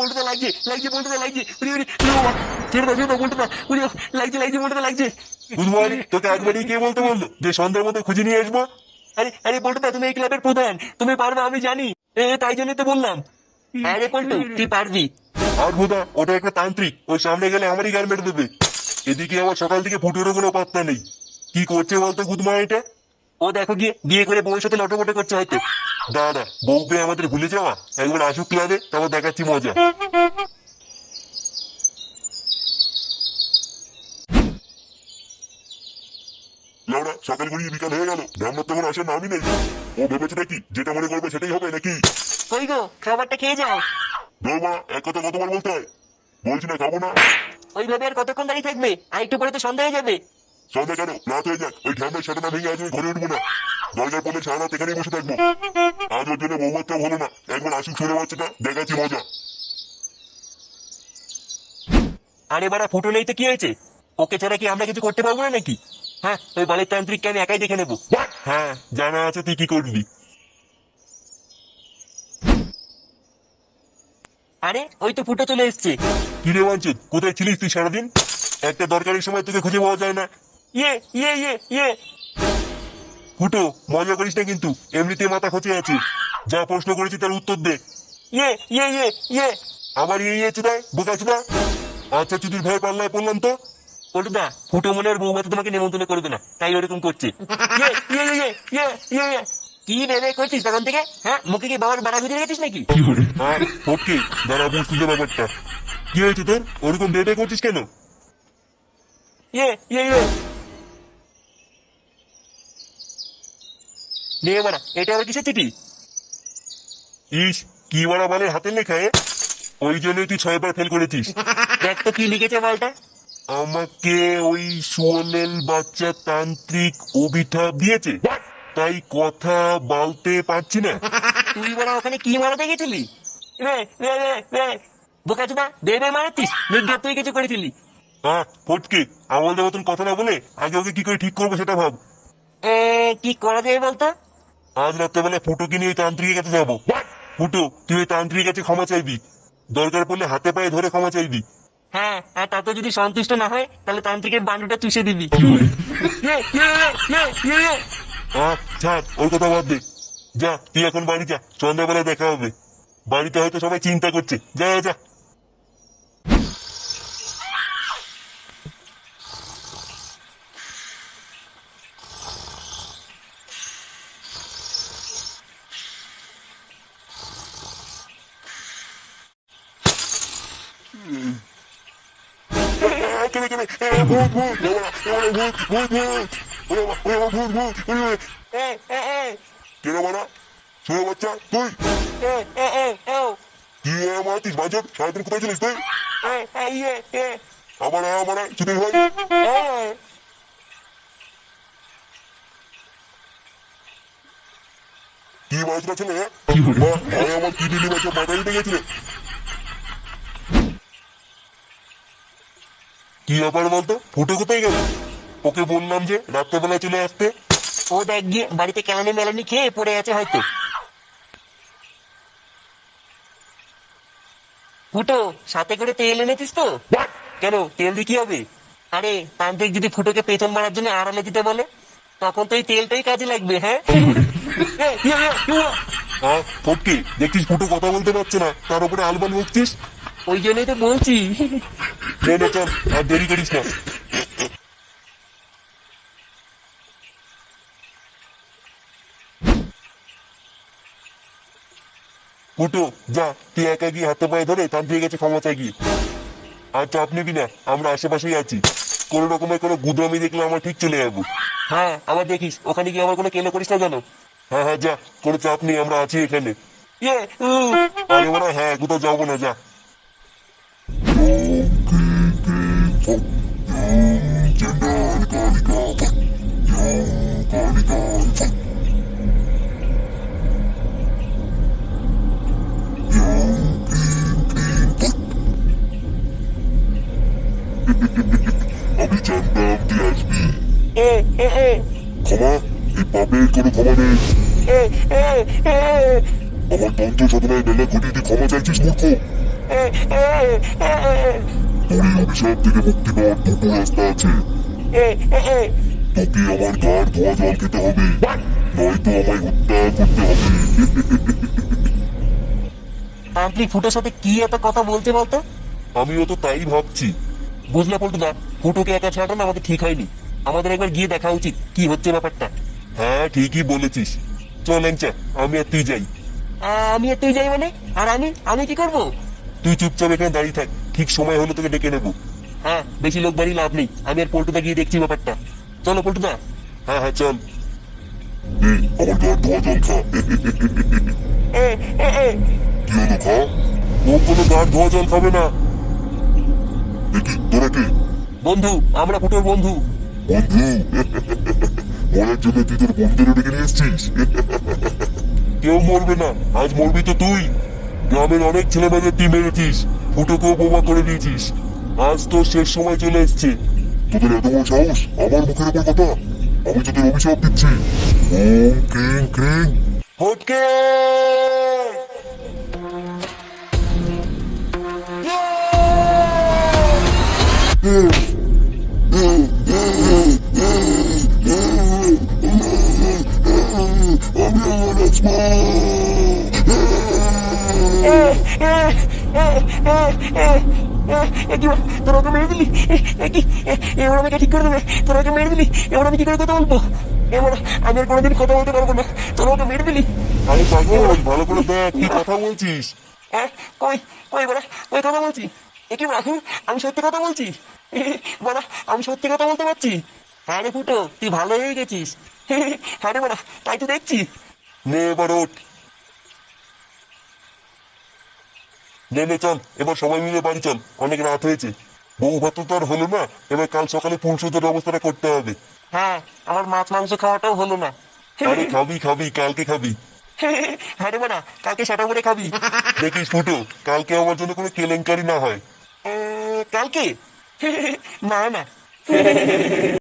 বলতে লাগছে লাগছে বলতে লাগছে উড়ি ছেড়ে দাও ছেড়ে দাও বলতে উড়ি লাগছে লাগছে বলতে লাগছে বুধবার তোকে একবারই কে বলতে বলল যে সন্ধ্যার মধ্যে খুঁজে নিয়ে আসব আরে আরে বলতে তুমি এই ক্লাবের প্রধান তুমি পারবে আমি জানি তাই জন্যই তো বললাম আরে পল্টু তুই পারবি আর ভোদা ওটা একটা তান্ত্রিক ওই সামনে গেলে আমারই গান মেরে দেবে এদিকে আমার সকাল থেকে ফুটোরও কোনো পাত্তা নেই কি করছে বলতো গুদমা এটা ও দেখো গিয়ে বিয়ে করে বউয়ের সাথে লটোপটো করছে হয়তো দাদা বউ পেয়ে আমাদের ভুলে যাওয়া? একবার আসুক ক্লাবে তারপর দেখাচ্ছি মজা। লাউড়া সকাল গড়িয়ে বিকাল হয়ে গেল। ব্রাহ্মণ তখন আসার নামই নেই। ও ভেবেছে নাকি যেটা মনে করবে সেটাই হবে নাকি? কই গো খাবারটা খেয়ে যাও। দৌড়া এক কথা কতবার বলতে হয়? বলছি না খাব না। ওইভাবে আর কতক্ষণ দাঁড়িয়ে থাকবে? আর একটু পরে তো সন্ধ্যা হয়ে যাবে। সন্ধ্যা কেন? রাত হয়ে যাক। ওই ঠান্ডায় সেটা না ভেঙে আজ আমি ঘরে উঠবো না। দরজার পড়লে সারা রাত এখানেই বসে থাকব। আজ ওর জন্য বৌমাত্রাও হলো না। একবার আসুক শুনে বাচ্চাটা দেখাচ্ছি মজা। আরে বাড়া ফুটো নেই তো কি হয়েছে? ওকে ছাড়া কি আমরা কিছু করতে পারব না নাকি? হ্যাঁ ওই বালের তান্ত্রিককে আমি একাই দেখে নেব। হ্যাঁ জানা আছে তুই কি করবি। আরে ওই তো ফুটো চলে এসছে। কি রে বাঞ্চুত কোথায় ছিলিস তুই সারাদিন? একটা দরকারি সময় তোকে খুঁজে পাওয়া যায় না। ইয়ে ইয়ে ইয়ে ইয়ে। ফুটো মজা করিস না কিন্তু। এমনিতে মাথা খচে আছে। যা প্রশ্ন করেছি তার উত্তর দে। ইয়ে ইয়ে ইয়ে ইয়ে। আমার ইয়ে ইয়ে চুদায় বোকা চুদা। আচ্ছা চুদির ভাই পাল্লায় পড়লাম তো? পল্টুদা ফুটো মনে বৌমা তোমাকে নেমন্তন্ন করবে না। তাই ওরকম করছে। ইয়ে ইয়ে ইয়ে ইয়ে ইয়ে ইয়ে। কি ভেবে করছিস তখন থেকে? হ্যাঁ মুখে কি বাবার বাড়া ঘুরে গেছিস নাকি? ফটকে দাঁড়া বুঝতে যে ব্যাপারটা। কি হয়েছে তোর? ওরকম ডেটে করছিস কেন? ইয়ে ইয়ে ইয়ে। নে বাড়া এটা আবার কিসের চিঠি? ইস কি বড় বালের হাতে লেখা ওই জন্যই তুই ছয়বার ফেল করেছিস। দেখ তো কি লিখেছে মালটা। আমাকে ওই সুয়নেল বাচ্চা তান্ত্রিক অভিঠাপ দিয়েছে। তাই কথা বলতে পারছি না। তুই বড় ওখানে কি মারাতে গেছিলি রে রে রে রে বোকা চুদা বেবে মারাতিস নিগ্গা তুই কিছু করেছিলি। হ্যাঁ ফটকে আমাদের মতন কথা না বলে আগে ওকে কি করে ঠিক করব সেটা ভাব। কি করা যায় বলতো? আজ রাত্রেবেলা ফুটোকে নিয়ে তান্ত্রিকের কাছে যাব? ফুটো তুই ওই তান্ত্রিকের কাছে ক্ষমা চাইবি। দরকার পড়লে হাতে পায়ে ধরে ক্ষমা চাইবি। হ্যাঁ আর তাতে যদি সন্তুষ্ট না হয় তাহলে তান্ত্রিকের বান্ডুটা চুষে দিবি। ইয়ে, ইয়ে, ইয়ে, ছাড় ওর কথা বাদ দে। যা তুই এখন বাড়ি যা সন্ধ্যাবেলায় দেখা হবে। বাড়িতে হয়তো সবাই চিন্তা করছে। যা যা, কেনে কেনে ভূত ভূত ভূত ভূত ভূত ভূত ভূত ভূত কেনে বানা শুনে বাচ্চা তুই কি মারতিস বাজক সারাদিন কোথায় ছিলিস তুই আমার আমার ছুটি এ, কি মারছিল ছেলে আমার কি দিলি বাচ্চা মাথা দিতে গেছিল কি ব্যাপার বলতো? ফুটো কোথায় গেল? ওকে বললাম যে রাত্রেবেলা চলে আসতে। ও দেখ গিয়ে বাড়িতে কেলানি মেলানি খেয়ে পড়ে আছে হয়তো। ফুটো সাথে করে তেল এনেছিস তো? কেন তেল দিয়ে কি হবে? আরে তান্ত্রিক যদি ফুটোকে পেছন মারার জন্য আড়ালে দিতে বলে তখন তো এই তেলটাই কাজে লাগবে হ্যাঁ? ইয়ে, ইয়ে। হ্যাঁ ফটকে দেখছিস ফুটো কথা বলতে পারছে না। তার উপরে আলবান বকছিস? ওই জন্যই তো বলছি। নে নে চল আর দেরি করিস না। ফুটো যা তুই একা গিয়ে হাতে পায়ে ধরে তান্ত্রিক গেছে ক্ষমা চাই গিয়ে। আর চাপ নিবি না আমরা আশেপাশেই আছি। কোনো রকমের কোনো গুদরামি দেখলে আমরা ঠিক চলে যাব। হ্যাঁ আবার দেখিস ওখানে গিয়ে আমার কোনো কেলো করিস না জানো হ্যাঁ হ্যাঁ যা কোনো চাপ নেই আমরা আছি এখানে। ইয়ে আরে ওরা হ্যাঁ কোথাও যাব না যা। আমি জানতাম তুই আসবি ক্ষমা এই পাপের কোনো ক্ষমা নেই আমার তন্ত্র সাধনায় মেলা ঘটিয়ে তুই ক্ষমা চাইছিস মূর্খ তোর অভিশাপ থেকে মুক্তি পাওয়ার দুটো রাস্তা আছে তোকে আমার গাড় ধোয়া জল খেতে হবে নয়তো আমায় হত্যা করতে হবে তান্ত্রিক ফুটোর সাথে কি এত কথা বলছে বলতো? আমিও তো তাই ভাবছি। বুঝলে পল্টু না ফুটোকে একা ছাড়াটা না আমাদের ঠিক হয়নি। আমাদের একবার গিয়ে দেখা উচিত কি হচ্ছে ব্যাপারটা। হ্যাঁ ঠিকই বলেছিস। চল ল্যাংচা আমি আর তুই যাই। আমি আর তুই যাই মানে? আর আমি আমি কি করব? তুই চুপচাপ এখানে দাঁড়িয়ে থাক। ঠিক সময় হলে তোকে ডেকে নেব। হ্যাঁ। বেশি লোক বাড়ি লাভ নেই। আমি আর পল্টুদা গিয়ে দেখছি ব্যাপারটা। চলো পল্টুদা। হ্যাঁ হ্যাঁ চল। আমার গাড় ধোয়া জল খা এ এ এ। কি হলো খা? ও কোনো গাড় ধোয়া জল খাবে না। দেখি তোরা কে? বন্ধু আমরা ফুটোর বন্ধু। বন্ধু? মরার জন্য তুই তোর বন্ধুরে ডেকে নিয়ে এসছিস? কেউ মরবে না। আজ মরবি তো তুই। গ্রামের অনেক ছেলে মেয়েদের তুই মেরেছিস, ফুটোকেও বোমা করে দিয়েছিস। আজ তোর শেষ সময় চলে এসছে। তোদের এত বড় সাহস? আমার মুখের উপর কথা। আমি তোদের অভিশাপ দিচ্ছি। ওম ক্রিং ক্রিং। ফটকে তোরা মেরে দিলি কি এবার আমাকে আমি কি করে কথা বলব এবার আমি আর কোনোদিন কথা বলতে পারব না তোরা মেরে দিলি আরে ভালো করে দেখ কথা বলছিস কই বলা কথা বলছি এ কি রাখুন আমি সত্যি কথা বলছি বলা আমি সত্যি কথা বলতে পারছি হ্যাঁ রে ফুটো তুই ভালো হয়ে গেছিস হ্যাঁ রে বলা তাই তো দেখছি নে এবার নে নে চল এবার সবাই মিলে বাড়ি চল অনেক রাত হয়েছে। বউ ভাত তো আর হলো না এবার কাল সকালে পুরুষদের ব্যবস্থাটা করতে হবে। হ্যাঁ আমার মাছ মাংস খাওয়াটাও হলো না। আরে খাবি খাবি কালকে খাবি। হ্যাঁ রে বলা কালকে সেটা করে খাবি। দেখিস ফুটো কালকে আমার জন্য কোনো কেলেঙ্কারি না হয়। কালকে? না না।